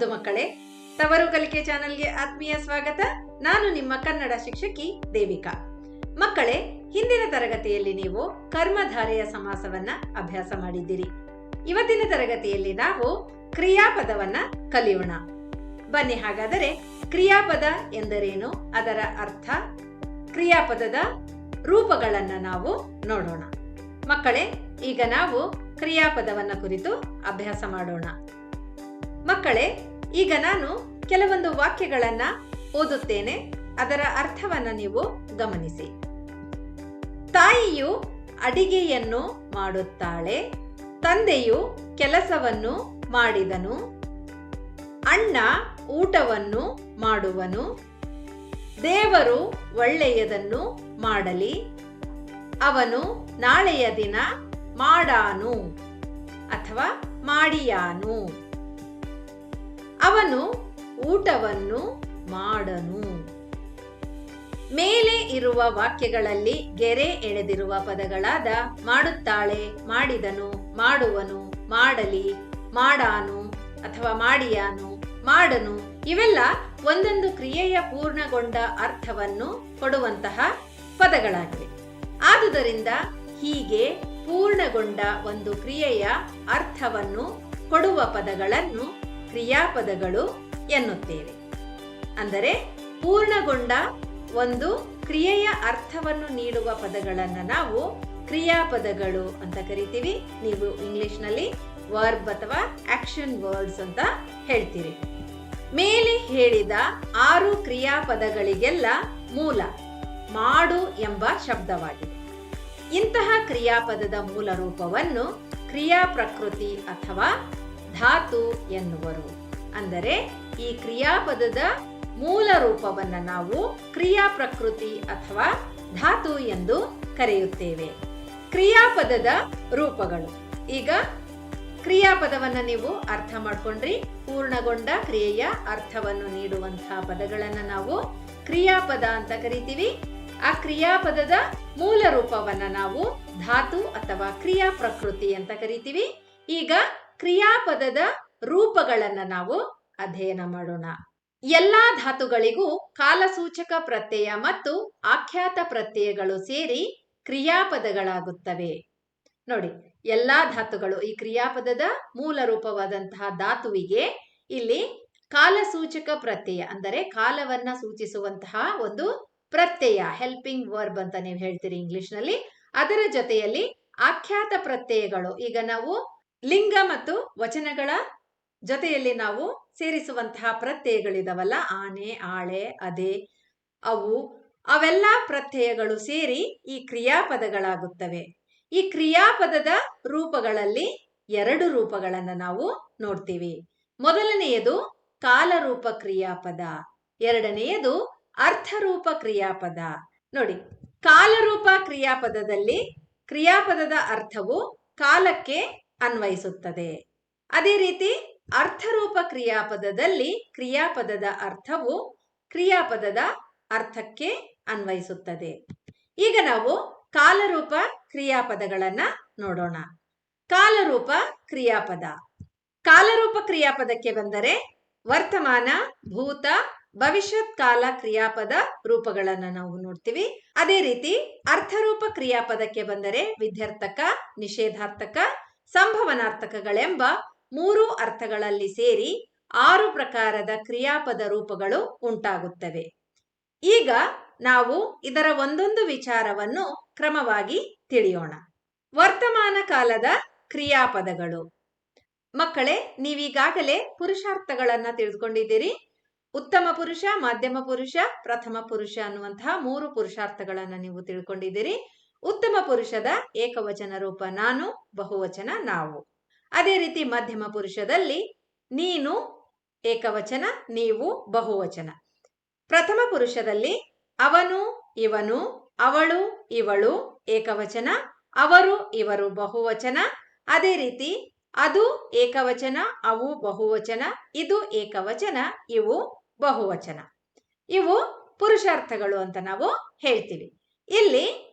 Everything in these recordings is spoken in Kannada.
ಮುದ್ದು ಮಕ್ಕಳೇ. ತವರು ಕಲಿಕೆ ಚಾನೆಲ್ಗೆ ಆತ್ಮೀಯ ಸ್ವಾಗತ. ನಾನು ನಿಮ್ಮ ಕನ್ನಡ ಶಿಕ್ಷಕಿ ದೇವಿಕಾ. ಮಕ್ಕಳೇ, ಹಿಂದಿನ ತರಗತಿಯಲ್ಲಿ ನೀವು ಕರ್ಮಧಾರೆಯ ಸಮಾಸವನ್ನ ಅಭ್ಯಾಸ ಮಾಡಿದ್ದೀರಿ. ಇವತ್ತಿನ ತರಗತಿಯಲ್ಲಿ ನಾವು ಕ್ರಿಯಾಪದವನ್ನ ಕಲಿಯೋಣ. ಬನ್ನಿ ಹಾಗಾದರೆ ಕ್ರಿಯಾಪದ ಎಂದರೇನು? ಅದರ ಅರ್ಥ, ಕ್ರಿಯಾಪದದ ರೂಪಗಳನ್ನ ನಾವು ನೋಡೋಣ. ಮಕ್ಕಳೇ, ಈಗ ನಾವು ಕ್ರಿಯಾಪದವನ್ನ ಕುರಿತು ಅಭ್ಯಾಸ ಮಾಡೋಣ. ಮಕ್ಕಳೇ ಈಗ ನಾನು ಕೆಲವೊಂದು ವಾಕ್ಯಗಳನ್ನ ಓದುತ್ತೇನೆ. ಅದರ ಅರ್ಥವನ್ನ ನೀವು ಗಮನಿಸಿ. ತಾಯಿಯು ಅಡಿಗೆಯನ್ನು ಮಾಡುತ್ತಾಳೆ. ತಂದೆಯು ಕೆಲಸವನ್ನು ಮಾಡಿದನು. ಅಣ್ಣ ಊಟವನ್ನು ಮಾಡುವನು. ದೇವರು ಒಳ್ಳೆಯದನ್ನು ಮಾಡಲಿ. ಅವನು ನಾಳೆಯ ದಿನ ಮಾಡಾನು ಅಥವಾ ಮಾಡಿಯಾನು. ಅವನು ಊಟವನ್ನು ಮಾಡನು. ಮೇಲೆ ಇರುವ ವಾಕ್ಯಗಳಲ್ಲಿ ಗೆರೆ ಎಳೆದಿರುವ ಪದಗಳಾದ ಮಾಡುತ್ತಾಳೆ, ಮಾಡಿದನು, ಮಾಡುವನು, ಮಾಡಲಿ, ಮಾಡಾನು ಅಥವಾ ಮಾಡಿಯಾನು, ಮಾಡನು ಇವೆಲ್ಲ ಒಂದೊಂದು ಕ್ರಿಯೆಯ ಪೂರ್ಣಗೊಂಡ ಅರ್ಥವನ್ನು ಕೊಡುವಂತಹ ಪದಗಳಾಗಿವೆ. ಆದುದರಿಂದ ಹೀಗೆ ಪೂರ್ಣಗೊಂಡ ಒಂದು ಕ್ರಿಯೆಯ ಅರ್ಥವನ್ನು ಕೊಡುವ ಪದಗಳನ್ನು ಕ್ರಿಯಾಪದಗಳು ಎನ್ನುತ್ತೇವೆ. ಅಂದರೆ ಪೂರ್ಣಗೊಂಡ ಒಂದು ಕ್ರಿಯೆಯ ಅರ್ಥವನ್ನು ನೀಡುವ ಪದಗಳನ್ನು ನಾವು ಕ್ರಿಯಾಪದಗಳು ಅಂತ ಕರಿತೀವಿ. ನೀವು ಇಂಗ್ಲಿಷ್ನಲ್ಲಿ ವರ್ಬ್ ಅಥವಾ ಆಕ್ಷನ್ ವರ್ಡ್ಸ್ ಅಂತ ಹೇಳ್ತೀರಿ. ಮೇಲೆ ಹೇಳಿದ ಆರು ಕ್ರಿಯಾಪದಗಳಿಗೆಲ್ಲ ಮೂಲ, ಮಾಡು ಎಂಬ ಶಬ್ದವಾಗಿದೆ. ಇಂತಹ ಕ್ರಿಯಾಪದದ ಮೂಲ ರೂಪವನ್ನು ಕ್ರಿಯಾ ಪ್ರಕೃತಿ ಅಥವಾ ಧಾತು ಎನ್ನುವರು. ಅಂದರೆ ಈ ಕ್ರಿಯಾಪದದ ಮೂಲ ರೂಪವನ್ನು ನಾವು ಕ್ರಿಯಾ ಪ್ರಕೃತಿ ಅಥವಾ ಧಾತು ಎಂದು ಕರೆಯುತ್ತೇವೆ. ಕ್ರಿಯಾಪದದ ರೂಪಗಳು. ಈಗ ಕ್ರಿಯಾಪದವನ್ನು ನೀವು ಅರ್ಥ ಮಾಡ್ಕೊಂಡ್ರಿ. ಪೂರ್ಣಗೊಂಡ ಕ್ರಿಯೆಯ ಅರ್ಥವನ್ನು ನೀಡುವಂತಹ ಪದಗಳನ್ನು ನಾವು ಕ್ರಿಯಾಪದ ಅಂತ ಕರಿತೀವಿ. ಆ ಕ್ರಿಯಾಪದದ ಮೂಲ ರೂಪವನ್ನು ನಾವು ಧಾತು ಅಥವಾ ಕ್ರಿಯಾ ಪ್ರಕೃತಿ ಅಂತ ಕರಿತೀವಿ. ಈಗ ಕ್ರಿಯಾಪದದ ರೂಪಗಳನ್ನು ನಾವು ಅಧ್ಯಯನ ಮಾಡೋಣ. ಎಲ್ಲಾ ಧಾತುಗಳಿಗೂ ಕಾಲಸೂಚಕ ಪ್ರತ್ಯಯ ಮತ್ತು ಆಖ್ಯಾತ ಪ್ರತ್ಯಯಗಳು ಸೇರಿ ಕ್ರಿಯಾಪದಗಳಾಗುತ್ತವೆ. ನೋಡಿ, ಎಲ್ಲಾ ಧಾತುಗಳು ಈ ಕ್ರಿಯಾಪದದ ಮೂಲ ರೂಪವಾದಂತಹ ಧಾತುವಿಗೆ ಇಲ್ಲಿ ಕಾಲಸೂಚಕ ಪ್ರತ್ಯಯ ಅಂದರೆ ಕಾಲವನ್ನ ಸೂಚಿಸುವಂತಹ ಒಂದು ಪ್ರತ್ಯಯ ಹೆಲ್ಪಿಂಗ್ ವರ್ಬ್ ಅಂತ ನೀವು ಹೇಳ್ತೀರಿ ಇಂಗ್ಲಿಷ್ನಲ್ಲಿ ಅದರ ಜೊತೆಯಲ್ಲಿ ಆಖ್ಯಾತ ಪ್ರತ್ಯಯಗಳು, ಈಗ ನಾವು ಲಿಂಗ ಮತ್ತು ವಚನಗಳ ಜೊತೆಯಲ್ಲಿ ನಾವು ಸೇರಿಸುವಂತಹ ಪ್ರತ್ಯಯಗಳಿದಾವಲ್ಲ, ಆನೆ, ಆಳೆ, ಅದೆ, ಅವು, ಅವೆಲ್ಲ ಪ್ರತ್ಯಯಗಳು ಸೇರಿ ಈ ಕ್ರಿಯಾಪದಗಳಾಗುತ್ತವೆ. ಈ ಕ್ರಿಯಾಪದದ ರೂಪಗಳಲ್ಲಿ ಎರಡು ರೂಪಗಳನ್ನು ನಾವು ನೋಡ್ತೀವಿ. ಮೊದಲನೆಯದು ಕಾಲರೂಪ ಕ್ರಿಯಾಪದ, ಎರಡನೆಯದು ಅರ್ಥರೂಪ ಕ್ರಿಯಾಪದ. ನೋಡಿ, ಕಾಲರೂಪ ಕ್ರಿಯಾಪದದಲ್ಲಿ ಕ್ರಿಯಾಪದದ ಅರ್ಥವು ಕಾಲಕ್ಕೆ ಅನ್ವಯಿಸುತ್ತದೆ. ಅದೇ ರೀತಿ ಅರ್ಥರೂಪ ಕ್ರಿಯಾಪದದಲ್ಲಿ ಕ್ರಿಯಾಪದದ ಅರ್ಥವು ಕ್ರಿಯಾಪದದ ಅರ್ಥಕ್ಕೆ ಅನ್ವಯಿಸುತ್ತದೆ. ಈಗ ನಾವು ಕಾಲರೂಪ ಕ್ರಿಯಾಪದಗಳನ್ನ ನೋಡೋಣ. ಕಾಲರೂಪ ಕ್ರಿಯಾಪದ. ಕಾಲರೂಪ ಕ್ರಿಯಾಪದಕ್ಕೆ ಬಂದರೆ ವರ್ತಮಾನ, ಭೂತ, ಭವಿಷ್ಯತ್ ಕಾಲ ಕ್ರಿಯಾಪದ ರೂಪಗಳನ್ನ ನಾವು ನೋಡ್ತೀವಿ. ಅದೇ ರೀತಿ ಅರ್ಥರೂಪ ಕ್ರಿಯಾಪದಕ್ಕೆ ಬಂದರೆ ವಿದ್ಯಾರ್ಥಕ, ನಿಷೇಧಾರ್ಥಕ ಸಂಭವನಾರ್ಥಕಗಳೆಂಬ ಮೂರು ಅರ್ಥಗಳಲ್ಲಿ ಸೇರಿ ಆರು ಪ್ರಕಾರದ ಕ್ರಿಯಾಪದ ರೂಪಗಳು ಉಂಟಾಗುತ್ತವೆ. ಈಗ ನಾವು ಇದರ ಒಂದೊಂದು ವಿಚಾರವನ್ನು ಕ್ರಮವಾಗಿ ತಿಳಿಯೋಣ. ವರ್ತಮಾನ ಕಾಲದ ಕ್ರಿಯಾಪದಗಳು. ಮಕ್ಕಳೇ, ನೀವೀಗಾಗಲೇ ಪುರುಷಾರ್ಥಗಳನ್ನ ತಿಳಿದುಕೊಂಡಿದ್ದೀರಿ. ಉತ್ತಮ ಪುರುಷ, ಮಾಧ್ಯಮ ಪುರುಷ, ಪ್ರಥಮ ಪುರುಷ ಅನ್ನುವಂತಹ ಮೂರು ಪುರುಷಾರ್ಥಗಳನ್ನ ನೀವು ತಿಳ್ಕೊಂಡಿದ್ದೀರಿ. ಉತ್ತಮ ಪುರುಷದ ಏಕವಚನ ರೂಪ ನಾನು, ಬಹುವಚನ ನಾವು. ಅದೇ ರೀತಿ ಮಧ್ಯಮ ಪುರುಷದಲ್ಲಿ ನೀನು ಏಕವಚನ, ನೀವು ಬಹುವಚನ. ಪ್ರಥಮ ಪುರುಷದಲ್ಲಿ ಅವನು, ಇವನು, ಅವಳು, ಇವಳು ಏಕವಚನ, ಅವರು, ಇವರು ಬಹುವಚನ. ಅದೇ ರೀತಿ ಅದು ಏಕವಚನ, ಅವು ಬಹುವಚನ, ಇದು ಏಕವಚನ, ಇವು ಬಹುವಚನ. ಇವು ಪುರುಷಾರ್ಥಗಳು ಅಂತ ನಾವು ಹೇಳ್ತೀವಿ. ಇಲ್ಲಿ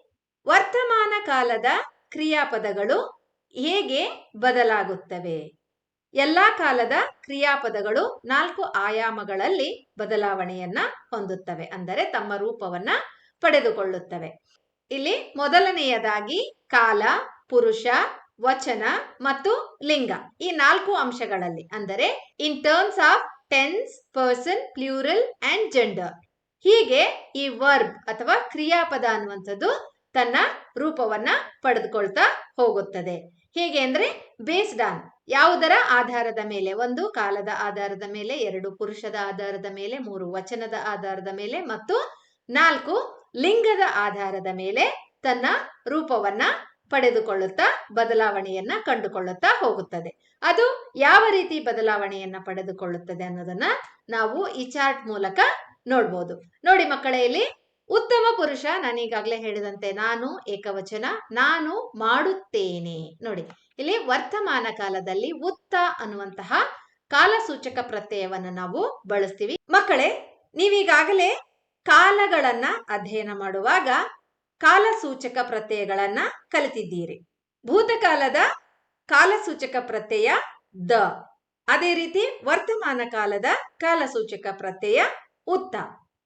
ವರ್ತಮಾನ ಕಾಲದ ಕ್ರಿಯಾಪದಗಳು ಹೇಗೆ ಬದಲಾಗುತ್ತವೆ? ಎಲ್ಲ ಕಾಲದ ಕ್ರಿಯಾಪದಗಳು ನಾಲ್ಕು ಆಯಾಮಗಳಲ್ಲಿ ಬದಲಾವಣೆಯನ್ನ ಹೊಂದುತ್ತವೆ, ಅಂದರೆ ತಮ್ಮ ರೂಪವನ್ನ ಪಡೆದುಕೊಳ್ಳುತ್ತವೆ. ಇಲ್ಲಿ ಮೊದಲನೆಯದಾಗಿ ಕಾಲ, ಪುರುಷ, ವಚನ ಮತ್ತು ಲಿಂಗ. ಈ ನಾಲ್ಕು ಅಂಶಗಳಲ್ಲಿ, ಅಂದರೆ in terms of tense person plural and gender ಹೀಗೆ ಈ ವರ್ಬ್ ಅಥವಾ ಕ್ರಿಯಾಪದ ಅನ್ನುವಂಥದ್ದು ತನ್ನ ರೂಪವನ್ನ ಪಡೆದುಕೊಳ್ತಾ ಹೋಗುತ್ತದೆ. ಹೇಗೆ ಅಂದ್ರೆ ಬೇಸ್ಡ್ ಆನ್ ಯಾವುದರ ಆಧಾರದ ಮೇಲೆ? ಒಂದು ಕಾಲದ ಆಧಾರದ ಮೇಲೆ, ಎರಡು ಪುರುಷದ ಆಧಾರದ ಮೇಲೆ, ಮೂರು ವಚನದ ಆಧಾರದ ಮೇಲೆ ಮತ್ತು ನಾಲ್ಕು ಲಿಂಗದ ಆಧಾರದ ಮೇಲೆ ತನ್ನ ರೂಪವನ್ನ ಪಡೆದುಕೊಳ್ಳುತ್ತಾ ಬದಲಾವಣೆಯನ್ನ ಕಂಡುಕೊಳ್ಳುತ್ತಾ ಹೋಗುತ್ತದೆ. ಅದು ಯಾವ ರೀತಿ ಬದಲಾವಣೆಯನ್ನ ಪಡೆದುಕೊಳ್ಳುತ್ತದೆ ಅನ್ನೋದನ್ನ ನಾವು ಈ ಚಾರ್ಟ್ ಮೂಲಕ ನೋಡ್ಬೋದು. ನೋಡಿ ಮಕ್ಕಳೇ, ಇಲ್ಲಿ ಉತ್ತಮ ಪುರುಷ ನಾನು ಈಗಾಗಲೇ ಹೇಳಿದಂತೆ ನಾನು ಏಕವಚನ, ನಾನು ಮಾಡುತ್ತೇನೆ. ನೋಡಿ, ಇಲ್ಲಿ ವರ್ತಮಾನ ಕಾಲದಲ್ಲಿ ಉತ್ತ ಅನ್ನುವಂತಹ ಕಾಲಸೂಚಕ ಪ್ರತ್ಯಯವನ್ನು ನಾವು ಬಳಸ್ತೀವಿ. ಮಕ್ಕಳೇ, ನೀವೀಗಾಗಲೇ ಕಾಲಗಳನ್ನ ಅಧ್ಯಯನ ಮಾಡುವಾಗ ಕಾಲಸೂಚಕ ಪ್ರತ್ಯಯಗಳನ್ನ ಕಲಿತಿದ್ದೀರಿ. ಭೂತಕಾಲದ ಕಾಲಸೂಚಕ ಪ್ರತ್ಯಯ ದ. ಅದೇ ರೀತಿ ವರ್ತಮಾನ ಕಾಲದ ಕಾಲಸೂಚಕ ಪ್ರತ್ಯಯ ಉತ್ತ.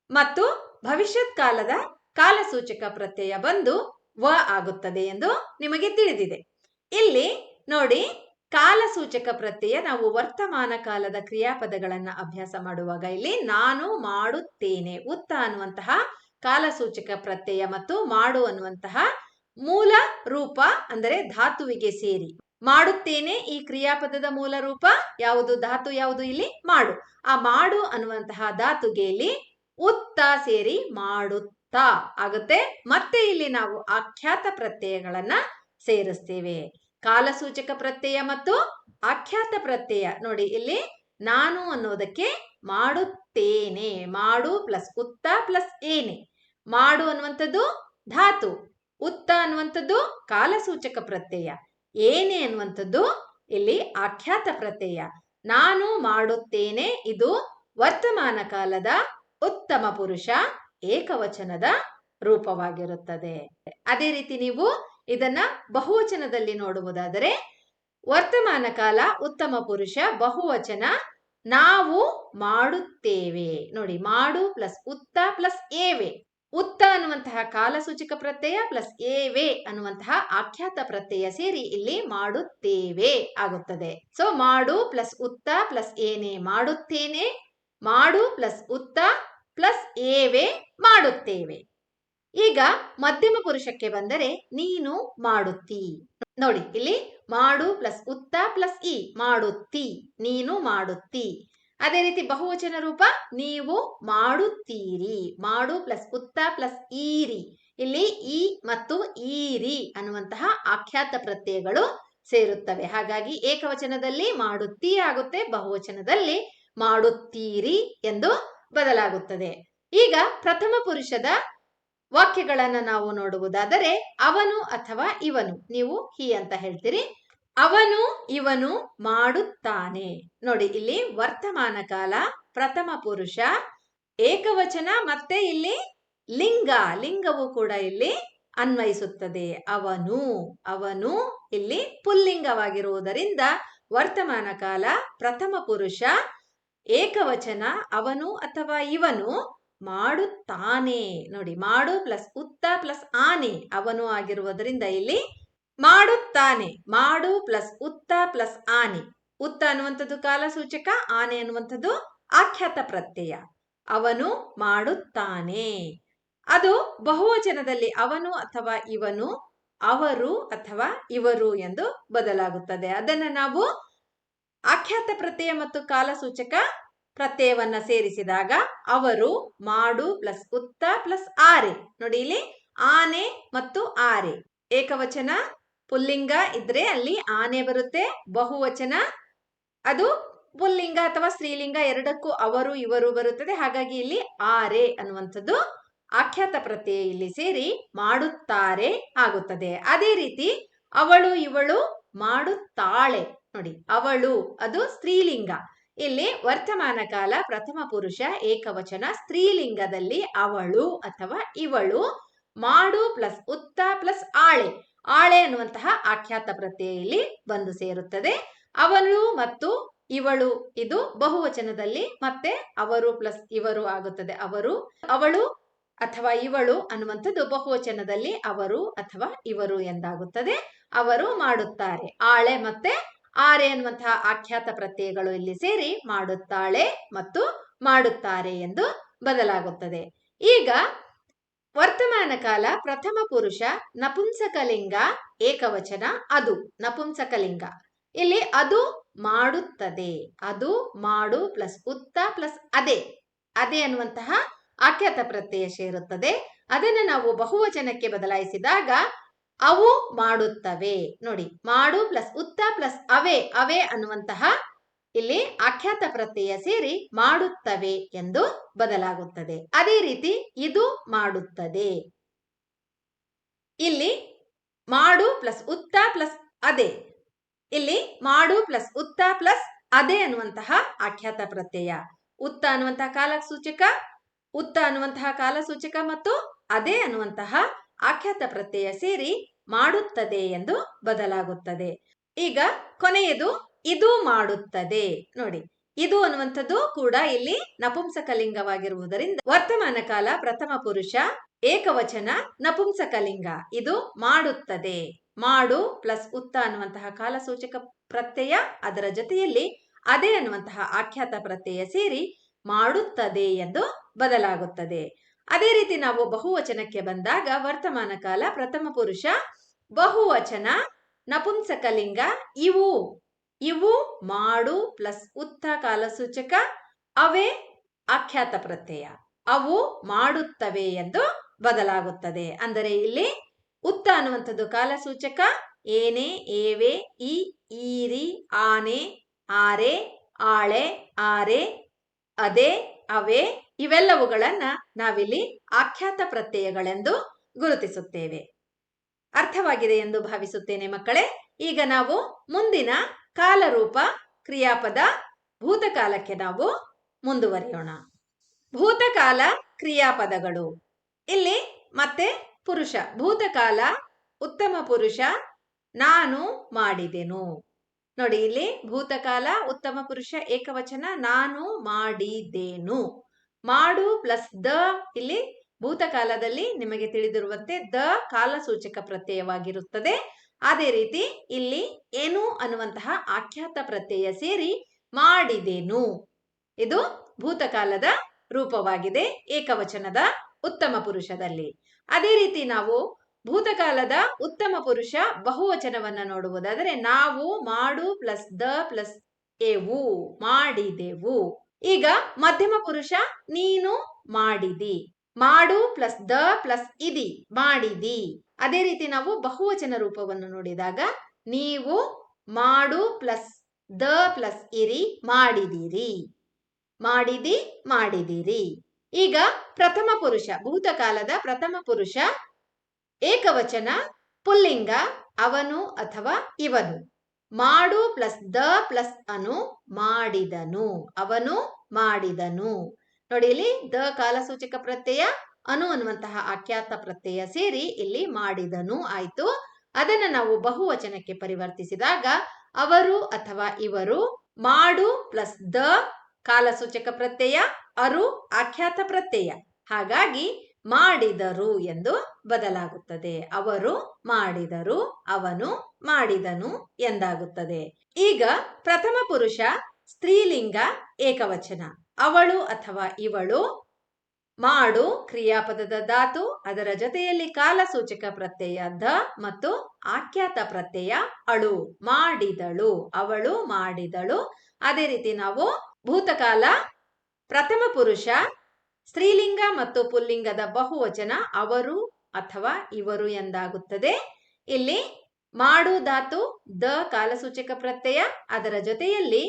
ಮತ್ತು ಭವಿಷ್ಯತ್ ಕಾಲದ ಕಾಲಸೂಚಕ ಪ್ರತ್ಯಯ ಬಂದು ವ ಆಗುತ್ತದೆ ಎಂದು ನಿಮಗೆ ತಿಳಿದಿದೆ. ಇಲ್ಲಿ ನೋಡಿ, ಕಾಲಸೂಚಕ ಪ್ರತ್ಯಯ ನಾವು ವರ್ತಮಾನ ಕಾಲದ ಕ್ರಿಯಾಪದಗಳನ್ನ ಅಭ್ಯಾಸ ಮಾಡುವಾಗ ಇಲ್ಲಿ ನಾನು ಮಾಡುತ್ತೇನೆ, ಉತ್ತ ಅನ್ನುವಂತಹ ಕಾಲಸೂಚಕ ಪ್ರತ್ಯಯ ಮತ್ತು ಮಾಡು ಅನ್ನುವಂತಹ ಮೂಲ ರೂಪ ಅಂದರೆ ಧಾತುವಿಗೆ ಸೇರಿ. ಮಾಡುತ್ತೇನೆ ಈ ಕ್ರಿಯಾಪದದ ಮೂಲ ರೂಪ, ಯಾವುದು ಧಾತು, ಯಾವುದು ಇಲ್ಲಿ ಮಾಡು. ಆ ಮಾಡು ಅನ್ನುವಂತಹ ಧಾತುಗೆ ಇಲ್ಲಿ ಉತ್ತ ಸೇರಿ ಮಾಡುತ್ತಾ. ಆಗುತ್ತೆ. ಮತ್ತೆ ಇಲ್ಲಿ ನಾವು ಆಖ್ಯಾತ ಪ್ರತ್ಯಯಗಳನ್ನ ಸೇರಿಸ್ತೇವೆ. ಕಾಲಸೂಚಕ ಪ್ರತ್ಯಯ ಮತ್ತು ಆಖ್ಯಾತ ಪ್ರತ್ಯಯ. ನೋಡಿ, ಇಲ್ಲಿ ನಾನು ಅನ್ನೋದಕ್ಕೆ ಮಾಡುತ್ತೇನೆ. ಮಾಡು ಪ್ಲಸ್ ಉತ್ತ ಪ್ಲಸ್ ಏನೆ. ಮಾಡು ಅನ್ನುವಂಥದ್ದು ಧಾತು. ಉತ್ತ ಅನ್ನುವಂಥದ್ದು ಕಾಲಸೂಚಕ ಪ್ರತ್ಯಯ. ಏನೆ ಅನ್ನುವಂಥದ್ದು ಇಲ್ಲಿ ಆಖ್ಯಾತ ಪ್ರತ್ಯಯ. ನಾನು ಮಾಡುತ್ತೇನೆ. ಇದು ವರ್ತಮಾನ ಕಾಲದ ಉತ್ತಮ ಪುರುಷ ಏಕವಚನದ ರೂಪವಾಗಿರುತ್ತದೆ. ಅದೇ ರೀತಿ ನೀವು ಇದನ್ನ ಬಹುವಚನದಲ್ಲಿ ನೋಡುವುದಾದರೆ, ವರ್ತಮಾನ ಕಾಲ ಉತ್ತಮ ಪುರುಷ ಬಹುವಚನ ನಾವು ಮಾಡುತ್ತೇವೆ. ನೋಡಿ, ಮಾಡು ಪ್ಲಸ್ ಉತ್ತ ಪ್ಲಸ್ ಏವೆ. ಉತ್ತ ಅನ್ನುವಂತಹ ಕಾಲಸೂಚಕ ಪ್ರತ್ಯಯ ಪ್ಲಸ್ ಏವೆ ಅನ್ನುವಂತಹ ಆಖ್ಯಾತ ಪ್ರತ್ಯಯ ಸೇರಿ ಇಲ್ಲಿ ಮಾಡುತ್ತೇವೆ ಆಗುತ್ತದೆ. ಸೊ ಮಾಡು ಪ್ಲಸ್ ಉತ್ತ ಪ್ಲಸ್ ಏನೇ ಮಾಡುತ್ತೇನೆ, ಮಾಡು ಪ್ಲಸ್ ಉತ್ತ ಪ್ಲಸ್ ಏವೆ ಮಾಡುತ್ತೇವೆ. ಈಗ ಮಧ್ಯಮ ಪುರುಷಕ್ಕೆ ಬಂದರೆ ನೀನು ಮಾಡುತ್ತಿ. ನೋಡಿ, ಇಲ್ಲಿ ಮಾಡು ಪ್ಲಸ್ ಉತ್ತ ಪ್ಲಸ್ ಇ, ಮಾಡುತ್ತಿ, ನೀನು ಮಾಡುತ್ತಿ. ಅದೇ ರೀತಿ ಬಹುವಚನ ರೂಪ, ನೀವು ಮಾಡುತ್ತೀರಿ. ಮಾಡು ಪ್ಲಸ್ ಉತ್ತ ಪ್ಲಸ್ ಈರಿ ಇಲ್ಲಿ ಈ ಮತ್ತು ಈರಿ ಅನ್ನುವಂತಹ ಆಖ್ಯಾತ ಪ್ರತ್ಯಯಗಳು ಸೇರುತ್ತವೆ. ಹಾಗಾಗಿ ಏಕವಚನದಲ್ಲಿ ಮಾಡುತ್ತೀ ಆಗುತ್ತೆ ಬಹುವಚನದಲ್ಲಿ ಮಾಡುತ್ತೀರಿ ಎಂದು ಬದಲಾಗುತ್ತದೆ. ಈಗ ಪ್ರಥಮ ಪುರುಷದ ವಾಕ್ಯಗಳನ್ನು ನಾವು ನೋಡುವುದಾದರೆ ಅವನು ಅಥವಾ ಇವನು. ನೀವು ಹಿ ಅಂತ ಹೇಳ್ತೀರಿ. ಅವನು, ಇವನು ಮಾಡುತ್ತಾನೆ. ನೋಡಿ, ಇಲ್ಲಿ ವರ್ತಮಾನ ಕಾಲ, ಪ್ರಥಮ ಪುರುಷ, ಏಕವಚನ ಮತ್ತೆ ಇಲ್ಲಿ ಲಿಂಗ. ಲಿಂಗವು ಕೂಡ ಇಲ್ಲಿ ಅನ್ವಯಿಸುತ್ತದೆ. ಅವನು ಅವನು ಇಲ್ಲಿ ಪುಲ್ಲಿಂಗವಾಗಿರುವುದರಿಂದ ವರ್ತಮಾನ ಕಾಲ, ಪ್ರಥಮ ಪುರುಷ ಏಕವಚನ ಅವನು ಅಥವಾ ಇವನು ಮಾಡುತ್ತಾನೆ. ನೋಡಿ, ಮಾಡು ಪ್ಲಸ್ ಉತ್ತ ಪ್ಲಸ್ ಆನೆ ಅವನು ಆಗಿರುವುದರಿಂದ ಇಲ್ಲಿ ಮಾಡುತ್ತಾನೆ. ಮಾಡು ಪ್ಲಸ್ ಉತ್ತ ಪ್ಲಸ್ ಆನೆ. ಉತ್ತ ಅನ್ನುವಂಥದ್ದು ಕಾಲಸೂಚಕ, ಆನೆ ಅನ್ನುವಂಥದ್ದು ಆಖ್ಯಾತ ಪ್ರತ್ಯಯ. ಅವನು ಮಾಡುತ್ತಾನೆ. ಅದು ಬಹುವಚನದಲ್ಲಿ ಅವನು ಅಥವಾ ಇವನು, ಅವರು ಅಥವಾ ಇವರು ಎಂದು ಬದಲಾಗುತ್ತದೆ. ಅದನ್ನು ನಾವು ಆಖ್ಯಾತ ಪ್ರತ್ಯಯ ಮತ್ತು ಕಾಲಸೂಚಕ ಪ್ರತ್ಯಯವನ್ನ ಸೇರಿಸಿದಾಗ ಅವರು ಮಾಡು ಪ್ಲಸ್ ಉತ್ತ ಪ್ಲಸ್ ಆರೆ. ನೋಡಿ ಇಲ್ಲಿ, ಆನೆ ಮತ್ತು ಆರೆ. ಏಕವಚನ, ಪುಲ್ಲಿಂಗ ಇದ್ರೆ ಅಲ್ಲಿ ಆನೆ ಬರುತ್ತೆ, ಬಹುವಚನ, ಅದು ಪುಲ್ಲಿಂಗ ಅಥವಾ ಸ್ತ್ರೀಲಿಂಗ ಎರಡಕ್ಕೂ ಅವರು, ಇವರು ಬರುತ್ತದೆ. ಹಾಗಾಗಿ ಇಲ್ಲಿ ಆರೆ ಅನ್ನುವಂಥದ್ದು ಆಖ್ಯಾತ ಪ್ರತ್ಯಯ ಇಲ್ಲಿ ಸೇರಿ ಮಾಡುತ್ತಾರೆ ಆಗುತ್ತದೆ. ಅದೇ ರೀತಿ ಅವಳು, ಇವಳು ಮಾಡುತ್ತಾಳೆ. ನೋಡಿ, ಅವಳು, ಅದು ಸ್ತ್ರೀಲಿಂಗ. ಇಲ್ಲಿ ವರ್ತಮಾನ ಕಾಲ, ಪ್ರಥಮ ಪುರುಷ, ಏಕವಚನ, ಸ್ತ್ರೀಲಿಂಗದಲ್ಲಿ ಅವಳು ಅಥವಾ ಇವಳು ಮಾಡು ಪ್ಲಸ್ ಉತ್ತ ಪ್ಲಸ್ ಆಳೆ. ಆಳೆ ಅನ್ನುವಂತಹ ಆಖ್ಯಾತ ಪ್ರತ್ಯಯ ಇಲ್ಲಿ ಬಂದು ಸೇರುತ್ತದೆ. ಅವಳು ಮತ್ತು ಇವಳು, ಇದು ಬಹುವಚನದಲ್ಲಿ ಮತ್ತೆ ಅವರು ಪ್ಲಸ್ ಇವರು ಆಗುತ್ತದೆ. ಅವರು, ಅವಳು ಅಥವಾ ಇವಳು ಅನ್ನುವಂಥದ್ದು ಬಹುವಚನದಲ್ಲಿ ಅವರು ಅಥವಾ ಇವರು ಎಂದಾಗುತ್ತದೆ. ಅವರು ಮಾಡುತ್ತಾರೆ. ಆಳೆ ಮತ್ತೆ ಆರೆ ಅನ್ನುವಂತಹ ಆಖ್ಯಾತ ಪ್ರತ್ಯಯಗಳು ಇಲ್ಲಿ ಸೇರಿ ಮಾಡುತ್ತಾಳೆ ಮತ್ತು ಮಾಡುತ್ತಾರೆ ಎಂದು ಬದಲಾಗುತ್ತದೆ. ಈಗ ವರ್ತಮಾನ ಕಾಲ, ಪ್ರಥಮ ಪುರುಷ, ನಪುಂಸಕಲಿಂಗ, ಏಕವಚನ, ಅದು, ನಪುಂಸಕಲಿಂಗ. ಇಲ್ಲಿ ಅದು ಮಾಡುತ್ತದೆ, ಅದು ಮಾಡು ಪ್ಲಸ್ ಉತ್ತ ಪ್ಲಸ್ ಅದೇ ಅದೇ ಅನ್ನುವಂತಹ ಆಖ್ಯಾತ ಪ್ರತ್ಯಯ ಸೇರುತ್ತದೆ. ಅದನ್ನು ನಾವು ಬಹುವಚನಕ್ಕೆ ಬದಲಾಯಿಸಿದಾಗ ಅವು ಮಾಡುತ್ತವೆ. ನೋಡಿ, ಮಾಡು ಪ್ಲಸ್ ಉತ್ತ ಪ್ಲಸ್ ಅವೇ ಅವೇ ಅನ್ನುವಂತಹ ಇಲ್ಲಿ ಆಖ್ಯಾತ ಪ್ರತ್ಯಯ ಸೇರಿ ಮಾಡುತ್ತವೆ ಎಂದು ಬದಲಾಗುತ್ತದೆ. ಅದೇ ರೀತಿ ಇದು ಮಾಡುತ್ತದೆ. ಇಲ್ಲಿ ಮಾಡು ಪ್ಲಸ್ ಉತ್ತ ಪ್ಲಸ್ ಅದೇ. ಇಲ್ಲಿ ಮಾಡು ಪ್ಲಸ್ ಉತ್ತ ಪ್ಲಸ್ ಅದೇ ಅನ್ನುವಂತಹ ಆಖ್ಯಾತ ಪ್ರತ್ಯಯ. ಉತ್ತ ಅನ್ನುವಂತಹ ಕಾಲ ಸೂಚಕ ಉತ್ತ ಅನ್ನುವಂತಹ ಕಾಲ ಸೂಚಕ ಮತ್ತು ಅದೇ ಅನ್ನುವಂತಹ ಆಖ್ಯಾತ ಪ್ರತ್ಯಯ ಸೇರಿ ಮಾಡುತ್ತದೆ ಎಂದು ಬದಲಾಗುತ್ತದೆ. ಈಗ ಕೊನೆಯದು ಇದು ಮಾಡುತ್ತದೆ. ನೋಡಿ, ಇದು ಅನ್ನುವಂಥದ್ದು ಕೂಡ ಇಲ್ಲಿ ನಪುಂಸಕಲಿಂಗವಾಗಿರುವುದರಿಂದ ವರ್ತಮಾನ ಕಾಲ ಪ್ರಥಮ ಪುರುಷ ಏಕವಚನ ನಪುಂಸಕಲಿಂಗ. ಇದು ಮಾಡುತ್ತದೆ. ಮಾಡು ಪ್ಲಸ್ ಉತ್ತ ಅನ್ನುವಂತಹ ಕಾಲಸೂಚಕ ಪ್ರತ್ಯಯ, ಅದರ ಜೊತೆಯಲ್ಲಿ ಅದೇ ಅನ್ನುವಂತಹ ಆಖ್ಯಾತ ಪ್ರತ್ಯಯ ಸೇರಿ ಮಾಡುತ್ತದೆ ಎಂದು ಬದಲಾಗುತ್ತದೆ. ಅದೇ ರೀತಿ ನಾವು ಬಹುವಚನಕ್ಕೆ ಬಂದಾಗ ವರ್ತಮಾನ ಕಾಲ, ಪ್ರಥಮ ಪುರುಷ, ಬಹುವಚನ ನಪುಂಸಕಲಿಂಗ ಇವು ಇವು ಮಾಡು ಪ್ಲಸ್ ಉತ್ತ ಕಾಲಸೂಚಕ ಅವೇ ಆಖ್ಯಾತ ಪ್ರತ್ಯಯ. ಅವು ಮಾಡುತ್ತವೆ ಎಂದು ಬದಲಾಗುತ್ತದೆ. ಅಂದರೆ ಇಲ್ಲಿ ಉತ್ತ ಅನ್ನುವಂಥದ್ದು ಕಾಲಸೂಚಕ ಏನೆ, ಏವೆ, ಈ, ಈರಿ, ಆನೆ, ಆರೆ, ಆಳೆ, ಆರೆ, ಅದೇ, ಅವೇ ಇವೆಲ್ಲವುಗಳನ್ನ ನಾವಿಲ್ಲಿ ಆಖ್ಯಾತ ಪ್ರತ್ಯಯಗಳೆಂದು ಗುರುತಿಸುತ್ತೇವೆ. ಅರ್ಥವಾಗಿದೆ ಎಂದು ಭಾವಿಸುತ್ತೇನೆ ಮಕ್ಕಳೇ. ಈಗ ನಾವು ಮುಂದಿನ ಕಾಲರೂಪ ಕ್ರಿಯಾಪದ ಭೂತಕಾಲಕ್ಕೆ ನಾವು ಮುಂದುವರಿಯೋಣ. ಭೂತಕಾಲ ಕ್ರಿಯಾಪದಗಳು. ಇಲ್ಲಿ ಮತ್ತೆ ಪುರುಷ, ಭೂತಕಾಲ ಉತ್ತಮ ಪುರುಷ ನಾನು ಮಾಡಿದೆನು. ನೋಡಿ ಇಲ್ಲಿ ಭೂತಕಾಲ ಉತ್ತಮ ಪುರುಷ ಏಕವಚನ ನಾನು ಮಾಡಿದೆನು. ಮಾಡು ಪ್ಲಸ್ ದ ಇಲ್ಲಿ ಭೂತಕಾಲದಲ್ಲಿ ನಿಮಗೆ ತಿಳಿದಿರುವಂತೆ ದ ಕಾಲಸೂಚಕ ಪ್ರತ್ಯಯವಾಗಿರುತ್ತದೆ. ಅದೇ ರೀತಿ ಇಲ್ಲಿ ಏನು ಅನ್ನುವಂತಹ ಆಖ್ಯಾತ ಪ್ರತ್ಯಯ ಸೇರಿ ಮಾಡಿದೆನು. ಇದು ಭೂತಕಾಲದ ರೂಪವಾಗಿದೆ ಏಕವಚನದ ಉತ್ತಮ ಪುರುಷದಲ್ಲಿ. ಅದೇ ರೀತಿ ನಾವು ಭೂತಕಾಲದ ಉತ್ತಮ ಪುರುಷ ಬಹುವಚನವನ್ನ ನೋಡುವುದಾದರೆ ನಾವು ಮಾಡು ಪ್ಲಸ್ ದ ಪ್ಲಸ್ ಎವು ಮಾಡಿದೆವು. ಈಗ ಮಧ್ಯಮ ಪುರುಷ, ನೀನು ಮಾಡಿದಿ. ಮಾಡು ಪ್ಲಸ್ ದ ಪ್ಲಸ್ ಇದಿ, ಮಾಡಿದಿ. ಅದೇ ರೀತಿ ನಾವು ಬಹುವಚನ ರೂಪವನ್ನು ನೋಡಿದಾಗ, ನೀವು ಮಾಡು ಪ್ಲಸ್ ದ ಪ್ಲಸ್ ಇರಿ, ಮಾಡಿದಿರಿ. ಮಾಡಿದಿ, ಮಾಡಿದಿರಿ. ಈಗ ಪ್ರಥಮ ಪುರುಷ, ಭೂತಕಾಲದ ಪ್ರಥಮ ಪುರುಷ, ಏಕವಚನ, ಪುಲ್ಲಿಂಗ, ಅವನು ಅಥವಾ ಇವನು. ಮಾಡು ಪ್ಲಸ್ ದ ಪ್ಲಸ್ ಅನು ಮಾಡಿದನು. ಅವನು ಮಾಡಿದನು. ನೋಡಿ ಇಲ್ಲಿ ದ ಕಾಲಸೂಚಕ ಪ್ರತ್ಯಯ, ಅನು ಅನ್ನುವಂತಹ ಆಖ್ಯಾತ ಪ್ರತ್ಯಯ ಸೇರಿ ಇಲ್ಲಿ ಮಾಡಿದನು ಆಯ್ತು. ಅದನ್ನ ನಾವು ಬಹುವಚನಕ್ಕೆ ಪರಿವರ್ತಿಸಿದಾಗ ಅವರು ಅಥವಾ ಇವರು ಮಾಡು ಪ್ಲಸ್ ದ ಕಾಲಸೂಚಕ ಪ್ರತ್ಯಯ, ಅರು ಆಖ್ಯಾತ ಪ್ರತ್ಯಯ. ಹಾಗಾಗಿ ಮಾಡಿದರು ಎಂದು ಬದಲಾಗುತ್ತದೆ. ಅವರು ಮಾಡಿದರು, ಅವನು ಮಾಡಿದನು ಎಂದಾಗುತ್ತದೆ. ಈಗ ಪ್ರಥಮ ಪುರುಷ ಸ್ತ್ರೀಲಿಂಗ ಏಕವಚನ. ಅವಳು ಅಥವಾ ಇವಳು ಮಾಡು ಕ್ರಿಯಾಪದದ ಧಾತು, ಅದರ ಜೊತೆಯಲ್ಲಿ ಕಾಲಸೂಚಕ ಪ್ರತ್ಯಯ ದ ಮತ್ತು ಆಖ್ಯಾತ ಪ್ರತ್ಯಯ ಅಳು. ಮಾಡಿದಳು, ಅವಳು ಮಾಡಿದಳು. ಅದೇ ರೀತಿ ನಾವು ಭೂತಕಾಲ ಪ್ರಥಮ ಪುರುಷ ಸ್ತ್ರೀಲಿಂಗ ಮತ್ತು ಪುಲ್ಲಿಂಗದ ಬಹುವಚನ ಅವರು ಅಥವಾ ಇವರು ಎಂದಾಗುತ್ತದೆ. ಇಲ್ಲಿ ಮಾಡು ಧಾತು ದ ಕಾಲಸೂಚಕ ಪ್ರತ್ಯಯ, ಅದರ ಜೊತೆಯಲ್ಲಿ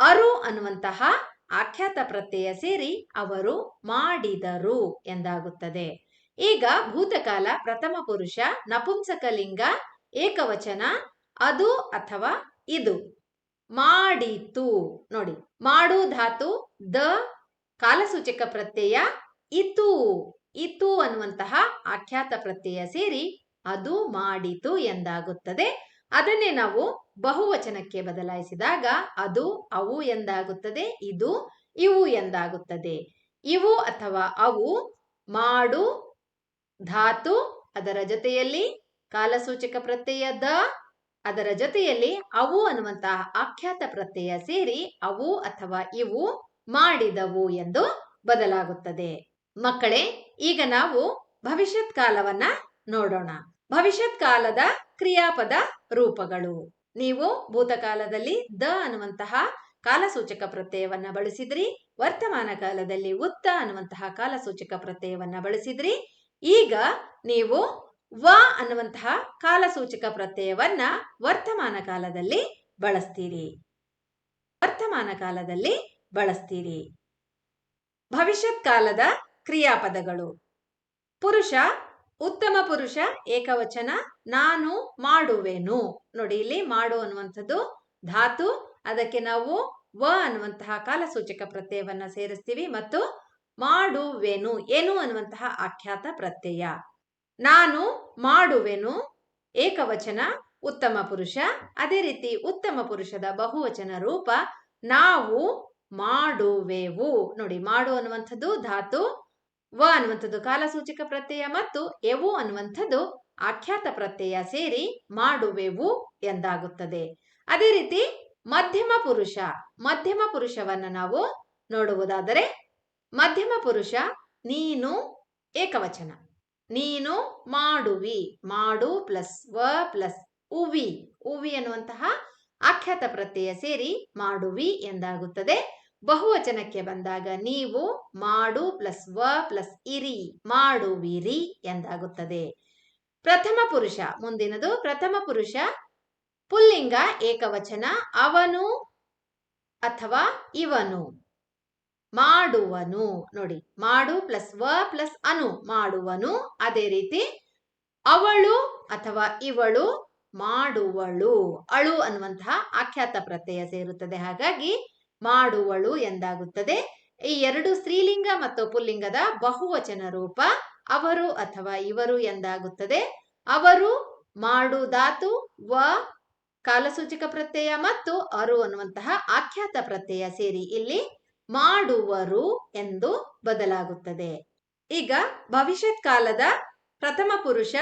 ಅರು ಅನ್ನುವಂತಹ ಆಖ್ಯಾತ ಪ್ರತ್ಯಯ ಸೇರಿ ಅವರು ಮಾಡಿದರು ಎಂದಾಗುತ್ತದೆ. ಈಗ ಭೂತಕಾಲ, ಪ್ರಥಮ ಪುರುಷ ನಪುಂಸಕಲಿಂಗ ಏಕವಚನ, ಅದು ಅಥವಾ ಇದು. ಮಾಡಿತು. ನೋಡಿ, ಮಾಡು ಧಾತು ದ ಕಾಲಸೂಚಕ ಪ್ರತ್ಯಯ ಇತು. ಇತು ಅನ್ನುವಂತಹ ಆಖ್ಯಾತ ಪ್ರತ್ಯಯ ಸೇರಿ ಅದು ಮಾಡಿತು ಎಂದಾಗುತ್ತದೆ. ಅದನ್ನೇ ನಾವು ಬಹುವಚನಕ್ಕೆ ಬದಲಾಯಿಸಿದಾಗ ಅದು, ಅವು ಎಂದಾಗುತ್ತದೆ, ಇದು, ಇವು ಎಂದಾಗುತ್ತದೆ. ಇವು ಅಥವಾ ಅವು ಮಾಡು, ಧಾತು ಅದರ ಜೊತೆಯಲ್ಲಿ, ಕಾಲಸೂಚಕ ಪ್ರತ್ಯಯ ದ ಅದರ ಜೊತೆಯಲ್ಲಿ, ಅವು ಅನ್ನುವಂತಹ ಆಖ್ಯಾತ ಪ್ರತ್ಯಯ ಸೇರಿ ಅವು ಅಥವಾ ಇವು ಮಾಡಿದವು ಎಂದು ಬದಲಾಗುತ್ತದೆ. ಮಕ್ಕಳೇ, ಈಗ ನಾವು ಭವಿಷ್ಯತ್ ಕಾಲವನ್ನ ನೋಡೋಣ. ಭವಿಷ್ಯತ್ ಕಾಲದ ಕ್ರಿಯಾಪದ ರೂಪಗಳು. ನೀವು ಭೂತಕಾಲದಲ್ಲಿ ದ ಅನ್ನುವಂತಹ ಕಾಲಸೂಚಕ ಪ್ರತ್ಯಯವನ್ನ ಬಳಸಿದ್ರಿ, ವರ್ತಮಾನ ಕಾಲದಲ್ಲಿ ಉತ್ತ ಅನ್ನುವಂತಹ ಕಾಲಸೂಚಕ ಪ್ರತ್ಯಯವನ್ನ ಬಳಸಿದ್ರಿ, ಈಗ ನೀವು ವ ಅನ್ನುವಂತಹ ಕಾಲಸೂಚಕ ಪ್ರತ್ಯಯವನ್ನ ವರ್ತಮಾನ ಕಾಲದಲ್ಲಿ ಬಳಸ್ತೀರಿ. ವರ್ತಮಾನ ಕಾಲದಲ್ಲಿ ಬಳಸ್ತೀರಿ. ಭವಿಷ್ಯತ್ ಕಾಲದ ಕ್ರಿಯಾಪದಗಳು. ಪುರುಷ, ಉತ್ತಮ ಪುರುಷ, ಏಕವಚನ, ನಾನು ಮಾಡುವೆನು. ನೋಡಿ, ಇಲ್ಲಿ ಮಾಡು ಅನ್ನುವಂಥದ್ದು ಧಾತು. ಅದಕ್ಕೆ ನಾವು ವ ಅನ್ನುವಂತಹ ಕಾಲಸೂಚಕ ಪ್ರತ್ಯಯವನ್ನ ಸೇರಿಸ್ತೀವಿ ಮತ್ತು ಮಾಡುವೆನು. ಏನು ಅನ್ನುವಂತಹ ಆಖ್ಯಾತ ಪ್ರತ್ಯಯ. ನಾನು ಮಾಡುವೆನು, ಏಕವಚನ, ಉತ್ತಮ ಪುರುಷ. ಅದೇ ರೀತಿ ಉತ್ತಮ ಪುರುಷದ ಬಹುವಚನ ರೂಪ ನಾವು ಮಾಡುವೆವು. ನೋಡಿ, ಮಾಡು ಅನ್ನುವಂಥದ್ದು ಧಾತು, ವ ಅನ್ನುವಂಥದ್ದು ಕಾಲಸೂಚಕ ಪ್ರತ್ಯಯ ಮತ್ತು ಎವು ಅನ್ನುವಂಥದ್ದು ಆಖ್ಯಾತ ಪ್ರತ್ಯಯ ಸೇರಿ ಮಾಡುವೆವು ಎಂದಾಗುತ್ತದೆ. ಅದೇ ರೀತಿ ಮಧ್ಯಮ ಪುರುಷ, ಮಧ್ಯಮ ಪುರುಷವನ್ನ ನಾವು ನೋಡುವುದಾದರೆ, ಮಧ್ಯಮ ಪುರುಷ, ನೀನು ಏಕವಚನ, ನೀನು ಮಾಡುವಿ, ಮಾಡು ಪ್ಲಸ್ ವ ಪ್ಲಸ್ ಉವಿ ಉವಿ ಅನ್ನುವಂತಹ ಆಖ್ಯಾತ ಪ್ರತ್ಯಯ ಸೇರಿ ಮಾಡುವಿ ಎಂದಾಗುತ್ತದೆ. ಬಹುವಚನಕ್ಕೆ ಬಂದಾಗ ನೀವು ಮಾಡು ಪ್ಲಸ್ ವ ಪ್ಲಸ್ ಇರಿ, ಮಾಡುವಿರಿ ಎಂದಾಗುತ್ತದೆ. ಪ್ರಥಮ ಪುರುಷ, ಮುಂದಿನದು ಪ್ರಥಮ ಪುರುಷ, ಪುಲ್ಲಿಂಗ ಏಕವಚನ, ಅವನು ಅಥವಾ ಇವನು. ಮಾಡುವನು, ನೋಡಿ, ಮಾಡು ಪ್ಲಸ್ ವ ಪ್ಲಸ್ ಅನು, ಮಾಡುವನು, ಅದೇ ರೀತಿ ಅವಳು ಅಥವಾ ಇವಳು, ಮಾಡುವಳು, ಅಳು ಅನ್ನುವಂತಹ ಆಖ್ಯಾತ ಪ್ರತ್ಯಯ ಸೇರುತ್ತದೆ. ಹಾಗಾಗಿ ಮಾಡುವಳು ಎಂದಾಗುತ್ತದೆ. ಈ ಎರಡು ಸ್ತ್ರೀಲಿಂಗ ಮತ್ತು ಪುಲ್ಲಿಂಗದ ಬಹುವಚನ ರೂಪ ಅವರು ಅಥವಾ ಇವರು ಎಂದಾಗುತ್ತದೆ. ಅವರು ಮಾಡು ಧಾತು ವ ಕಾಲಸೂಚಕ ಪ್ರತ್ಯಯ ಮತ್ತು ಅರು ಅನ್ನುವಂತಹ ಆಖ್ಯಾತ ಪ್ರತ್ಯಯ ಸೇರಿ ಇಲ್ಲಿ ಮಾಡುವರು ಎಂದು ಬದಲಾಗುತ್ತದೆ. ಈಗ ಭವಿಷ್ಯತ್ ಕಾಲದ ಪ್ರಥಮ ಪುರುಷ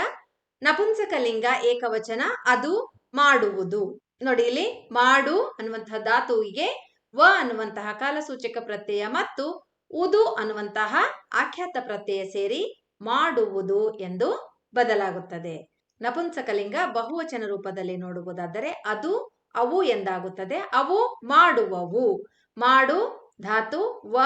ನಪುಂಸಕಲಿಂಗ ಏಕವಚನ ಅದು ಮಾಡುವುದು. ನೋಡಿ ಇಲ್ಲಿ ಮಾಡು ಅನ್ನುವಂತಹ ಧಾತುವಿಗೆ ವ ಅನ್ನುವಂತಹ ಕಾಲಸೂಚಕ ಪ್ರತ್ಯಯ ಮತ್ತು ಉದು ಅನ್ನುವಂತಹ ಆಖ್ಯಾತ ಪ್ರತ್ಯಯ ಸೇರಿ ಮಾಡುವುದು ಎಂದು ಬದಲಾಗುತ್ತದೆ. ನಪುಂಸಕಲಿಂಗ ಬಹುವಚನ ರೂಪದಲ್ಲಿ ನೋಡುವುದಾದರೆ ಅದು ಅವು ಎಂದಾಗುತ್ತದೆ. ಅವು ಮಾಡುವವು. ಮಾಡು, ಧಾತು, ವ,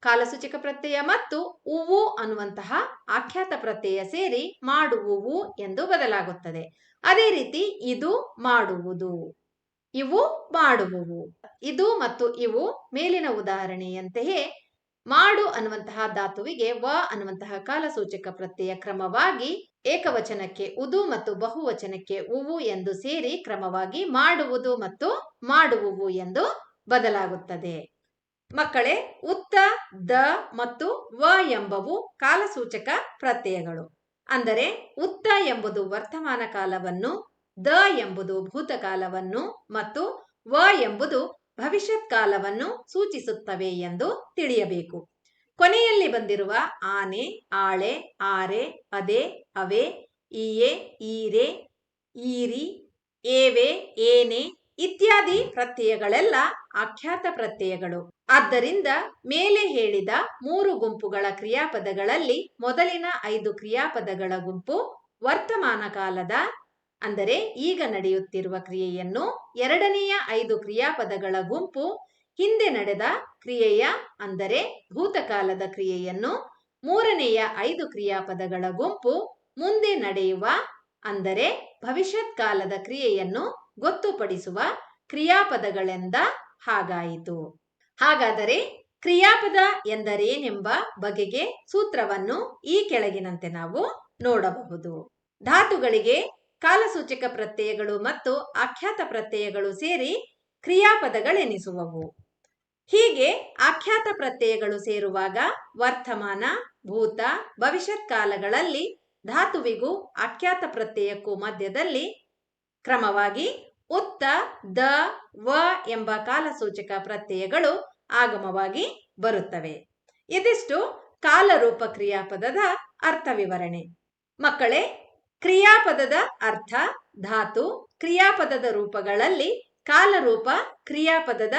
ಕಾಲಸೂಚಕ ಪ್ರತ್ಯಯ ಮತ್ತು ಉವು ಅನ್ನುವಂತಹ ಆಖ್ಯಾತ ಪ್ರತ್ಯಯ ಸೇರಿ ಮಾಡುವುವು ಎಂದು ಬದಲಾಗುತ್ತದೆ. ಅದೇ ರೀತಿ ಇದು ಮಾಡುವುದು. ಇವು ಮಾಡುವುವು. ಇದು ಮತ್ತು ಇವು ಮೇಲಿನ ಉದಾಹರಣೆಯಂತೆಯೇ ಮಾಡು ಅನ್ನುವಂತಹ ಧಾತುವಿಗೆ ವ ಅನ್ನುವಂತಹ ಕಾಲಸೂಚಕ ಪ್ರತ್ಯಯ ಕ್ರಮವಾಗಿ ಏಕವಚನಕ್ಕೆ ಉದು ಮತ್ತು ಬಹುವಚನಕ್ಕೆ ಉವು ಎಂದು ಸೇರಿ ಕ್ರಮವಾಗಿ ಮಾಡುವುದು ಮತ್ತು ಮಾಡುವುವು ಎಂದು ಬದಲಾಗುತ್ತದೆ. ಮಕ್ಕಳೇ, ಉತ್ತ, ದ ಮತ್ತು ವ ಎಂಬವು ಕಾಲಸೂಚಕ ಪ್ರತ್ಯಯಗಳು. ಅಂದರೆ, ಉತ್ತ ಎಂಬುದು ವರ್ತಮಾನ ಕಾಲವನ್ನು ದ ಎಂಬುದು ಭೂತಕಾಲವನ್ನು ಮತ್ತು ವ ಎಂಬುದು ಭವಿಷ್ಯತ್ ಕಾಲವನ್ನು ಸೂಚಿಸುತ್ತವೆ ಎಂದು ತಿಳಿಯಬೇಕು. ಕೊನೆಯಲ್ಲಿ ಬಂದಿರುವ ಆನೆ, ಆಳೆ, ಆರೆ, ಅದೆ, ಅವೆ, ಈಯೆ, ಈರೆ, ಈರಿ, ಏವೆ, ಏನೆ ಇತ್ಯಾದಿ ಪ್ರತ್ಯಯಗಳೆಲ್ಲ ಆಖ್ಯಾತ ಪ್ರತ್ಯಯಗಳು. ಆದ್ದರಿಂದ ಮೇಲೆ ಹೇಳಿದ ಮೂರು ಗುಂಪುಗಳ ಕ್ರಿಯಾಪದಗಳಲ್ಲಿ ಮೊದಲಿನ ಐದು ಕ್ರಿಯಾಪದಗಳ ಗುಂಪು ವರ್ತಮಾನ ಕಾಲದ ಅಂದರೆ ಈಗ ನಡೆಯುತ್ತಿರುವ ಕ್ರಿಯೆಯನ್ನು ಎರಡನೆಯ ಐದು ಕ್ರಿಯಾಪದಗಳ ಗುಂಪು, ಹಿಂದೆ ನಡೆದ ಕ್ರಿಯೆಯ ಅಂದರೆ ಭೂತಕಾಲದ ಕ್ರಿಯೆಯನ್ನು ಮೂರನೆಯ ಐದು ಕ್ರಿಯಾಪದಗಳ ಗುಂಪು, ಮುಂದೆ ನಡೆಯುವ ಅಂದರೆ ಭವಿಷ್ಯತ್ ಕಾಲದ ಕ್ರಿಯೆಯನ್ನು ಗೊತ್ತುಪಡಿಸುವ ಕ್ರಿಯಾಪದಗಳೆಂದ ಹಾಗಾಯಿತು. ಹಾಗಾದರೆ ಕ್ರಿಯಾಪದ ಎಂದರೇನೆಂಬ ಬಗೆಗೆ ಸೂತ್ರವನ್ನು ಈ ಕೆಳಗಿನಂತೆ ನಾವು ನೋಡಬಹುದು. ಧಾತುಗಳಿಗೆ ಕಾಲಸೂಚಕ ಪ್ರತ್ಯಯಗಳು ಮತ್ತು ಆಖ್ಯಾತ ಪ್ರತ್ಯಯಗಳು ಸೇರಿ ಕ್ರಿಯಾಪದಗಳೆನಿಸುವವು. ಹೀಗೆ ಆಖ್ಯಾತ ಪ್ರತ್ಯಯಗಳು ಸೇರುವಾಗ ವರ್ತಮಾನ, ಭೂತ, ಭವಿಷ್ಯತ್ ಕಾಲಗಳಲ್ಲಿ ಧಾತುವಿಗೂ ಆಖ್ಯಾತ ಪ್ರತ್ಯಯಕ್ಕೂ ಮಧ್ಯದಲ್ಲಿ ಕ್ರಮವಾಗಿ ಉತ್ತ, ದ, ವ ಎಂಬ ಕಾಲಸೂಚಕ ಪ್ರತ್ಯಯಗಳು ಆಗಮವಾಗಿ ಬರುತ್ತವೆ. ಇದಿಷ್ಟು ಕಾಲರೂಪ ಕ್ರಿಯಾಪದದ ಅರ್ಥ ವಿವರಣೆ ಮಕ್ಕಳೇ ಕ್ರಿಯಾಪದದ ಅರ್ಥ ಧಾತು ಕ್ರಿಯಾಪದದ ರೂಪಗಳಲ್ಲಿ ಕಾಲರೂಪ ಕ್ರಿಯಾಪದದ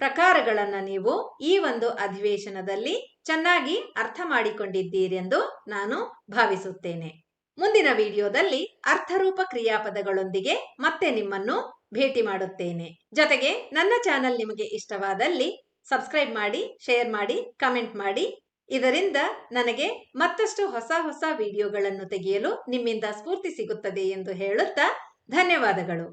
ಪ್ರಕಾರಗಳನ್ನು ನೀವು ಈ ಒಂದು ಅಧಿವೇಶನದಲ್ಲಿ ಚೆನ್ನಾಗಿ ಅರ್ಥ ಮಾಡಿಕೊಂಡಿದ್ದೀರೆಂದು ನಾನು ಭಾವಿಸುತ್ತೇನೆ. ಮುಂದಿನ ವಿಡಿಯೋದಲ್ಲಿ ಅರ್ಥರೂಪ ಕ್ರಿಯಾಪದಗಳೊಂದಿಗೆ ಮತ್ತೆ ನಿಮ್ಮನ್ನು ಭೇಟಿ ಮಾಡುತ್ತೇನೆ. ಜೊತೆಗೆ ನನ್ನ ಚಾನೆಲ್ ನಿಮಗೆ ಇಷ್ಟವಾದಲ್ಲಿ ಸಬ್ಸ್ಕ್ರೈಬ್ ಮಾಡಿ, ಶೇರ್ ಮಾಡಿ, ಕಮೆಂಟ್ ಮಾಡಿ. ಇದರಿಂದ ನನಗೆ ಮತ್ತಷ್ಟು ಹೊಸ ಹೊಸ ವಿಡಿಯೋಗಳನ್ನು ತೆಗೆಯಲು ನಿಮ್ಮಿಂದ ಸ್ಫೂರ್ತಿ ಸಿಗುತ್ತದೆ ಎಂದು ಹೇಳುತ್ತಾ ಧನ್ಯವಾದಗಳು.